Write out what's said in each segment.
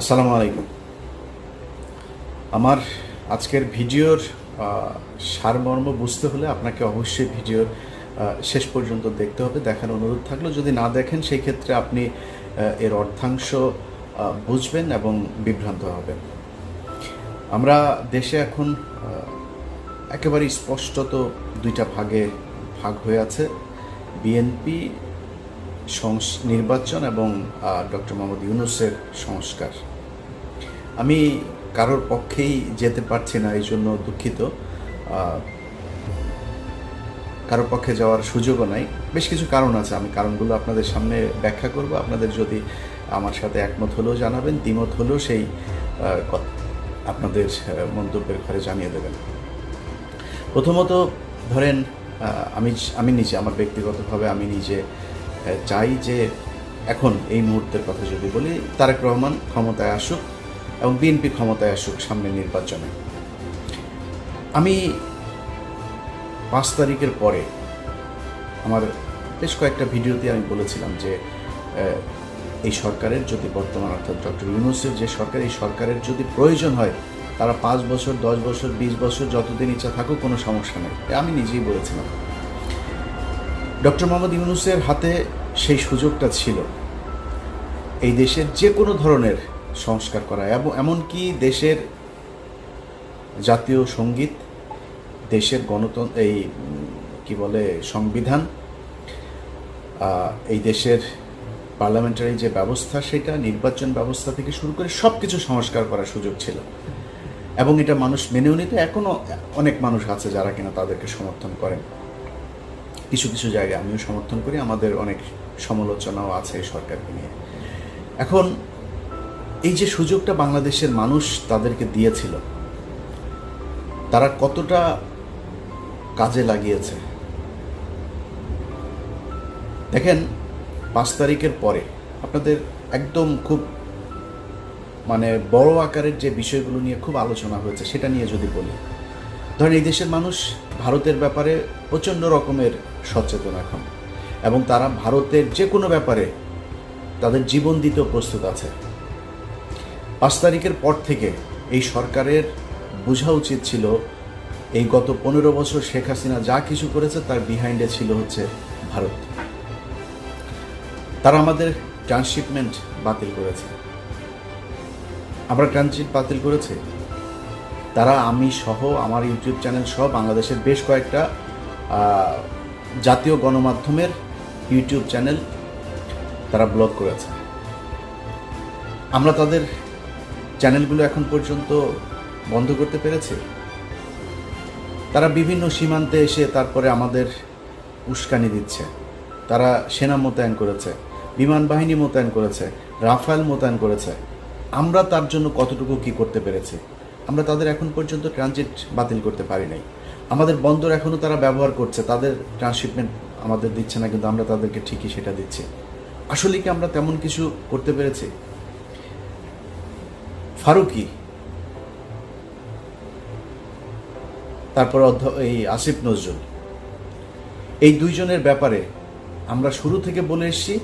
আসসালামু আলাইকুম। আমার আজকের ভিডিওর সারমর্ম বুঝতে হলে আপনাকে অবশ্যই ভিডিওর শেষ পর্যন্ত দেখতে হবে দেখার অনুরোধ থাকল। যদি না দেখেন সেই ক্ষেত্রে আপনি এর অর্ধাংশ আহ, বুঝবেন এবং বিভ্রান্ত হবেন। আমরা দেশে এখন একেবারে স্পষ্টত দুইটা ভাগে ভাগ হয়ে আছে। বিএনপি নির্বাচন এবং ডক্টর মোহাম্মদ ইউনুসের সংস্কার। আমি কারোর পক্ষেই যেতে পারছি না, এই জন্য দুঃখিত। কারোর পক্ষে যাওয়ার সুযোগও নাই। বেশ কিছু কারণ আছে, আমি কারণগুলো আপনাদের সামনে ব্যাখ্যা করব। আপনাদের যদি আমার সাথে একমত হলেও জানাবেন, দ্বিমত হলেও সেই আপনাদের মন্তব্যের ঘরে জানিয়ে দেবেন। প্রথমত ধরেন আমি আমি নিজে, আমার ব্যক্তিগতভাবে আমি নিজে চাই যে এখন এই মুহূর্তের কথা যদি বলি, তারেক রহমান ক্ষমতায় আসুক এবং বিএনপি ক্ষমতায় আসুক সামনের নির্বাচনে। আমি পাঁচ তারিখের পরে আমার বেশ কয়েকটা ভিডিওতে আমি বলেছিলাম যে এই সরকারের যদি বর্তমান অর্থাৎ ডক্টর ইউনুসের যে সরকার, এই সরকারের যদি প্রয়োজন হয়, তারা পাঁচ বছর, দশ বছর, বিশ বছর যতদিন ইচ্ছা থাকুক, কোনো সমস্যা নেই। আমি নিজেই বলেছিলাম। ডক্টর মোহাম্মদ ইউনুসের হাতে সেই সুযোগটা ছিল। এই দেশের যে কোনো ধরনের সংস্কার করা এবং এমনকি দেশের জাতীয় সংগীত, দেশের গণতন্ত্র এই কি বলে, সংবিধান এই দেশের পার্লামেন্টারি যে ব্যবস্থা, সেটা নির্বাচন ব্যবস্থা থেকে শুরু করে সব কিছু সংস্কার করার সুযোগ ছিল। এবং এটা মানুষ মেনেও নিতে এখনও অনেক মানুষ আছে যারা কিনা তাদেরকে সমর্থন করেন। কিছু কিছু জায়গায় আমিও সমর্থন করি। আমাদের অনেক সমালোচনাও আছে সরকারকে নিয়ে। এখন এই যে সুযোগটা বাংলাদেশের মানুষ তাদেরকে দিয়েছিল, তারা কতটা কাজে লাগিয়েছে? দেখেন, পাঁচ তারিখের পরে আপনাদের একদম খুব মানে বড় আকারের যে বিষয়গুলো নিয়ে খুব আলোচনা হয়েছে, সেটা নিয়ে যদি বলি। ধরেন এই দেশের মানুষ ভারতের ব্যাপারে প্রচণ্ড রকমের সচেতন এখন। এবং তারা ভারতের যে কোনো ব্যাপারে তাদের জীবন দিতেও প্রস্তুত আছে। পাঁচ তারিখের পর থেকে এই সরকারের বোঝা উচিত ছিল, এই গত পনেরো বছর শেখ হাসিনা যা কিছু করেছে তার বিহাইন্ডে ছিল হচ্ছে ভারত। তারা আমাদের ট্রান্সশিপমেন্ট বাতিল করেছে। আমরা ট্রানজিট বাতিল করেছে। তারা, আমি সহ আমার ইউটিউব চ্যানেল সহ বাংলাদেশের বেশ কয়েকটা জাতীয় গণমাধ্যমের ইউটিউব চ্যানেল তারা ব্লক করেছে। আমরা তাদের চ্যানেলগুলো এখন পর্যন্ত বন্ধ করতে পেরেছি। তারা বিভিন্ন সীমান্তে এসে তারপরে আমাদের উস্কানি দিচ্ছে। তারা সেনা মোতায়েন করেছে, বিমান বাহিনী মোতায়েন করেছে, রাফায়েল মোতায়েন করেছে। আমরা তার জন্য কতটুকু কি করতে পেরেছি? আমরা তাদের এখন পর্যন্ত ট্রানজিট বাতিল করতে পারি নাই। আমাদের বন্দর এখনও তারা ব্যবহার করছে, তাদের ট্রান্সশিপমেন্ট আমাদের দিচ্ছে না, কিন্তু আমরা তাদেরকে ঠিকই সেটা দিচ্ছি। আসলে কি আমরা তেমন কিছু করতে পেরেছি? ফারুকি, তারপর এই আসিফ নজরুল, এই দুইজনের ব্যাপারে আমরা শুরু থেকে বলে এসেছি,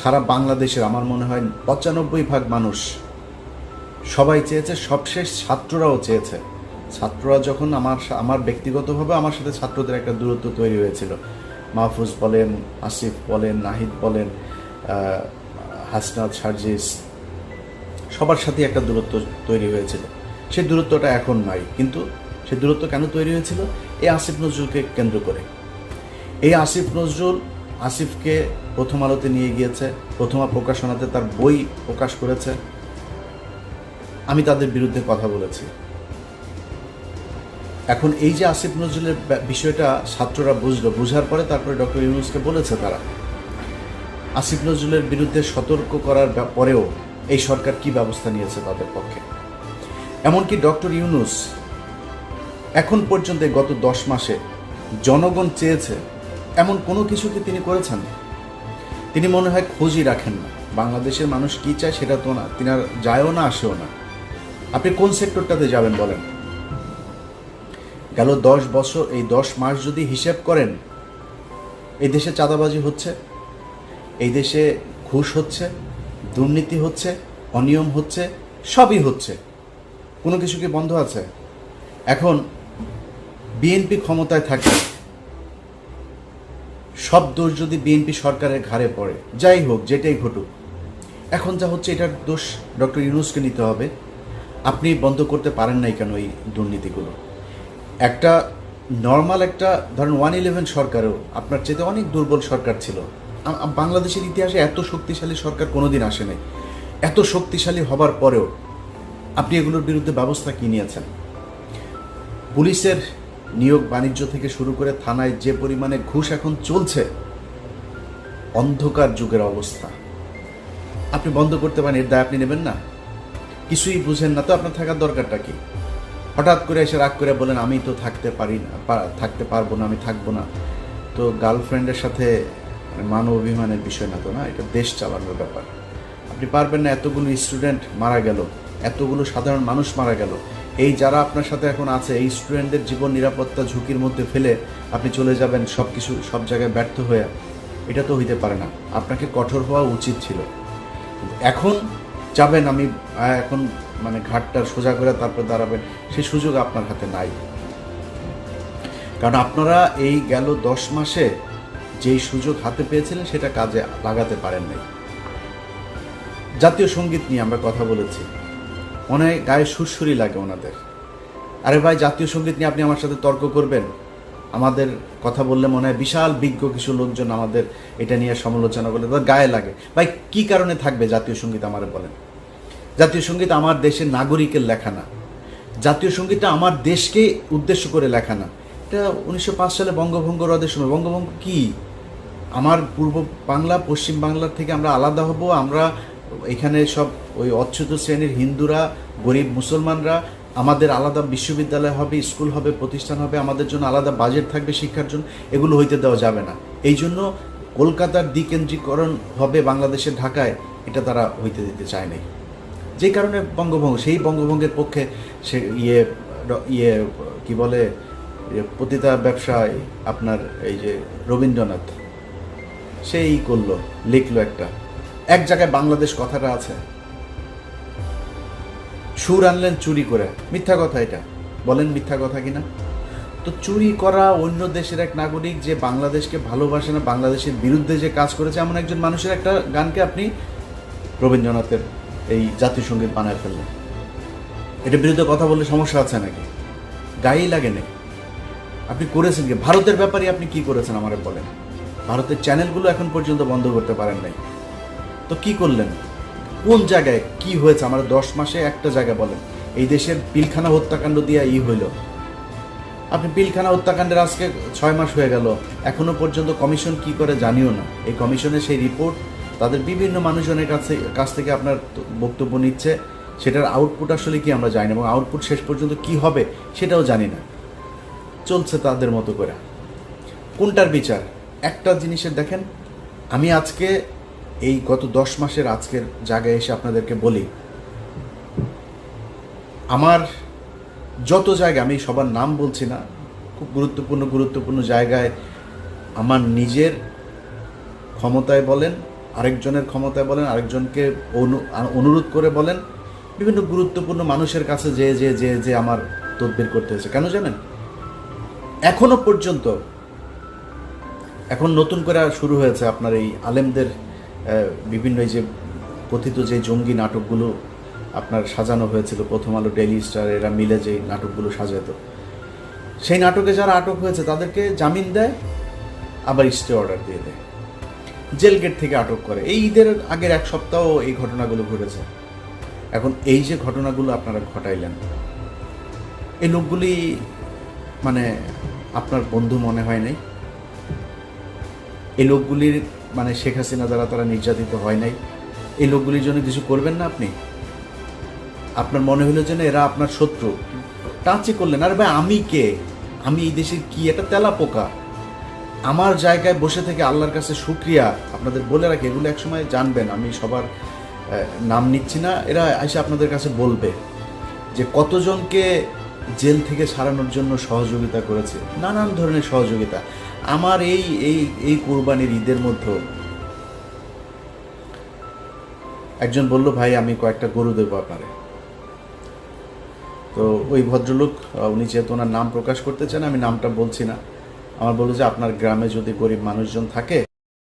সারা বাংলাদেশের আমার মনে হয় পঁচানব্বই ভাগ মানুষ সবাই চেয়েছে, সবশেষ ছাত্ররাও চেয়েছে। ছাত্ররা যখন আমার আমার ব্যক্তিগতভাবে আমার সাথে ছাত্রদের একটা দূরত্ব তৈরি হয়েছিল। মাহফুজ বলেন, আসিফ বলেন, নাহিদ বলেন হাসনাত, সার্জিস, সবার সাথে একটা দূরত্ব তৈরি হয়েছিল। সেই দূরত্বটা এখন নাই, কিন্তু সেই দূরত্ব কেন তৈরি হয়েছিল? এই আসিফ নজরুলকে কেন্দ্র করে। এই আসিফ নজরুল আসিফকে প্রথম আলোতে নিয়ে গিয়েছে, প্রথমা প্রকাশনাতে তার বই প্রকাশ করেছে। আমি তাদের বিরুদ্ধে কথা বলেছি। এখন এই যে আসিফ নজরুলের বিষয়টা ছাত্ররা বুঝলো, বুঝার পরে তারপরে ডক্টর ইউনুসকে বলেছে তারা। আসিফ নজরুলের বিরুদ্ধে সতর্ক করার পরেও এই সরকার কি ব্যবস্থা নিয়েছে তাদের পক্ষে? এমনকি ডক্টর ইউনুস এখন পর্যন্ত গত দশ মাসে জনগণ চেয়েছে এমন কোনো কিছু কি তিনি করেছেন? তিনি মনে হয় খোঁজই রাখেন না। বাংলাদেশের মানুষ কি চায় সেটা তো না তিনি আর যায়ও না, আসেও না। আপনি কোন সেক্টরটাতে যাবেন বলেন? গেল দশ বছর, এই দশ মাস যদি হিসেব করেন, এই দেশে চাঁদাবাজি হচ্ছে, এই দেশে ঘুষ হচ্ছে, দুর্নীতি হচ্ছে, অনিয়ম হচ্ছে, সবই হচ্ছে। কোনো কিছু কি বন্ধ আছে? এখন বিএনপি ক্ষমতায় থাকে, সব দোষ যদি বিএনপি সরকারের ঘাড়ে পড়ে, যাই হোক, যেটাই ঘটুক, এখন যা হচ্ছে এটার দোষ ডক্টর ইউনুসকে নিতে হবে। আপনি বন্ধ করতে পারেন নাই কেন এই দুর্নীতিগুলো? একটা নর্মাল একটা, ধরেন ওয়ান ইলেভেন সরকারও আপনার চেয়ে অনেক দুর্বল সরকার ছিল। বাংলাদেশের ইতিহাসে এত শক্তিশালী সরকার কোনোদিন আসে নাই এত শক্তিশালী হবার পরেও আপনি এগুলোর বিরুদ্ধে ব্যবস্থা কি নিয়েছেন? পুলিশের নিয়োগ বাণিজ্য থেকে শুরু করে থানায় যে পরিমাণে ঘুষ এখন চলছে, অন্ধকার যুগের অবস্থা। আপনি বন্ধ করতে পারেন, এর দায় আপনি নেবেন না। কিছুই বুঝেন না তো আপনার থাকার দরকারটা কি? হঠাৎ করে এসে রাগ করে বলেন আমি তো থাকতে পারি না থাকতে পারব না, আমি থাকব না। তো গার্লফ্রেন্ডের সাথে মানে মান অভিমানের বিষয় না তো না, এটা দেশ চালানোর ব্যাপার। আপনি পারবেন না, এতগুলো স্টুডেন্ট মারা গেল, এতগুলো সাধারণ মানুষ মারা গেল। এই যারা আপনার সাথে এখন আছে, এই স্টুডেন্টদের জীবন নিরাপত্তা ঝুঁকির মধ্যে ফেলে আপনি চলে যাবেন সব কিছু সব জায়গায় ব্যর্থ হয়ে, এটা তো হইতে পারে না। আপনাকে কঠোর হওয়া উচিত ছিল। এখন যাবেন, আমি, এখন মানে ঘাটটা সোজা করে তারপর দাঁড়াবেন সেই সুযোগ আপনার হাতে নাই। কারণ আপনারা এই গেল দশ মাসে যেই সুযোগ হাতে পেয়েছিলেন, সেটা কাজে লাগাতে পারেন নাই। জাতীয় সংগীত নিয়ে আমরা কথা বলেছি। মনে হয় গায়ে সুরসুরি লাগে ওনাদের। আরে ভাই, জাতীয় সংগীত নিয়ে আপনি আমার সাথে তর্ক করবেন? আমাদের কথা বললে মনে হয় বিশাল বিজ্ঞ কিছু লোকজন আমাদের এটা নিয়ে সমালোচনা করলে তাদের গায়ে লাগে। ভাই, কি কারণে থাকবে জাতীয় সংগীত আমারে বলেন? জাতীয় সংগীত আমার দেশের নাগরিকের লেখা না। জাতীয় সঙ্গীতটা আমার দেশকে উদ্দেশ্য করে লেখা না। এটা উনিশশো পাঁচ সালে বঙ্গভঙ্গ রদের সময়। বঙ্গভঙ্গ কি? আমার পূর্ব বাংলা, পশ্চিম বাংলার থেকে আমরা আলাদা হব। আমরা এখানে সব ওই অচ্যুত শ্রেণির হিন্দুরা, গরিব মুসলমানরা, আমাদের আলাদা বিশ্ববিদ্যালয় হবে, স্কুল হবে, প্রতিষ্ঠান হবে, আমাদের জন্য আলাদা বাজেট থাকবে শিক্ষার জন্য। এগুলো হইতে দেওয়া যাবে না। এই জন্য কলকাতার দ্বিকেন্দ্রীকরণ হবে বাংলাদেশের ঢাকায়। এটা তারা হইতে দিতে চায় নাই। যে কারণে বঙ্গভঙ্গ, সেই বঙ্গভঙ্গের পক্ষে সে ইয়ে ইয়ে কি বলে ইয়ে পতিতা ব্যবসায় আপনার এই যে রবীন্দ্রনাথ, সেই করল, লিখলো একটা। এক জায়গায় বাংলাদেশ কথাটা আছে। সুর আনলেন চুরি করে। মিথ্যা কথা এটা। বলেন মিথ্যা কথা কিনা? তো চুরি করা অন্য দেশের এক নাগরিক যে বাংলাদেশকে ভালোবাসে না, বাংলাদেশের বিরুদ্ধে যে কাজ করেছে, এমন একজন মানুষের একটা গানকে আপনি রবীন্দ্রনাথের এই জাতীয় সংগীত বানায় ফেললেন এটা বিরুদ্ধে কথা বললে সমস্যা আছে নাকি? গায়েই লাগে নাকি? আপনি করেছেন কি? ভারতের ব্যাপারে আপনি কি করেছেন আমারে বলেন। ভারতের চ্যানেলগুলো এখন পর্যন্ত বন্ধ করতে পারেন নাই। তো কি করলেন? কোন জায়গায় কি হয়েছে? আমার দশ মাসে একটা জায়গা বলেন। এই দেশের পিলখানা হত্যাকাণ্ড দিয়ে ই হইল। আপনি পিলখানা হত্যাকাণ্ডের আজকে ছয় মাস হয়ে গেল। এখনও পর্যন্ত কমিশন কি করে জানিও না। এই কমিশনের সেই রিপোর্ট তাদের বিভিন্ন মানুষজনের কাছে কাছ থেকে আপনার বক্তব্য নিচ্ছে। সেটার আউটপুট আসলে কি আমরা জানি না এবং আউটপুট শেষ পর্যন্ত কি হবে সেটাও জানি না। চলছে তাদের মতো করে। কোনটার বিচার? একটা জিনিসের দেখেন, আমি আজকে এই গত দশ মাসের আজকের জায়গায় এসে আপনাদেরকে বলি, আমার যত জায়গা আমি সবার নাম বলছি না, খুব গুরুত্বপূর্ণ গুরুত্বপূর্ণ জায়গায় আমার নিজের ক্ষমতায় বলেন আরেকজনের ক্ষমতায় বলেন, আরেকজনকে অনু- অনুরোধ করে বলেন, বিভিন্ন গুরুত্বপূর্ণ মানুষের কাছে যে যে যে যে আমার তদবির করতে হয়েছে। কেন জানেন? এখনও পর্যন্ত, এখন নতুন করে শুরু হয়েছে আপনার এই আলেমদের বিভিন্ন এই যে কথিত যে জঙ্গি নাটকগুলো আপনার সাজানো হয়েছিল, প্রথম আলো, ডেইলি স্টার, এরা মিলে যে নাটকগুলো সাজাতো। সেই নাটকে যারা আটক হয়েছে, তাদেরকে জামিন দেয়, আবার স্টে অর্ডার দিয়ে দেয়। জেল গেট থেকে আটক করে। এই ঈদের আগের এক সপ্তাহ এই ঘটনাগুলো ঘটেছে। এখন এই যে ঘটনাগুলো আপনারা ঘটাইলেন, এই লোকগুলি মানে আপনার বন্ধু মনে হয় নাই? এই লোকগুলির মানে শেখ হাসিনা দ্বারা তারা নির্যাতিত হয় নাই? এই লোকগুলির জন্য কিছু করবেন না আপনি? আপনার মনে হলো যেন এরা আপনার শত্রু। টাচই করলেন, আরে ভাই, আমি কে? আমি এই দেশের কি? এটা তেলা পোকা আমার জায়গায় বসে থেকে আল্লাহর কাছে শুক্রিয়া। আপনাদের বলে রাখি, এগুলো একসময় জানবেন। আমি সবার নাম নিচ্ছি না। এরা এসে আপনাদের কাছে বলবে যে কতজনকে জেল থেকে ছাড়ানোর জন্য সহযোগিতা করেছে। নানান ধরনের সহযোগিতা। আমার এই এই এই কোরবানির ঈদের মধ্যে একজন বলল, ভাই, আমি কয়েকটা গরু দেবো আপনারে। তো ওই ভদ্রলোক উনি যেহেতু ওনার নাম প্রকাশ করতে চান, আমি নামটা বলছি না। আমার বলল যে আপনার গ্রামে যদি গরিব মানুষজন থাকে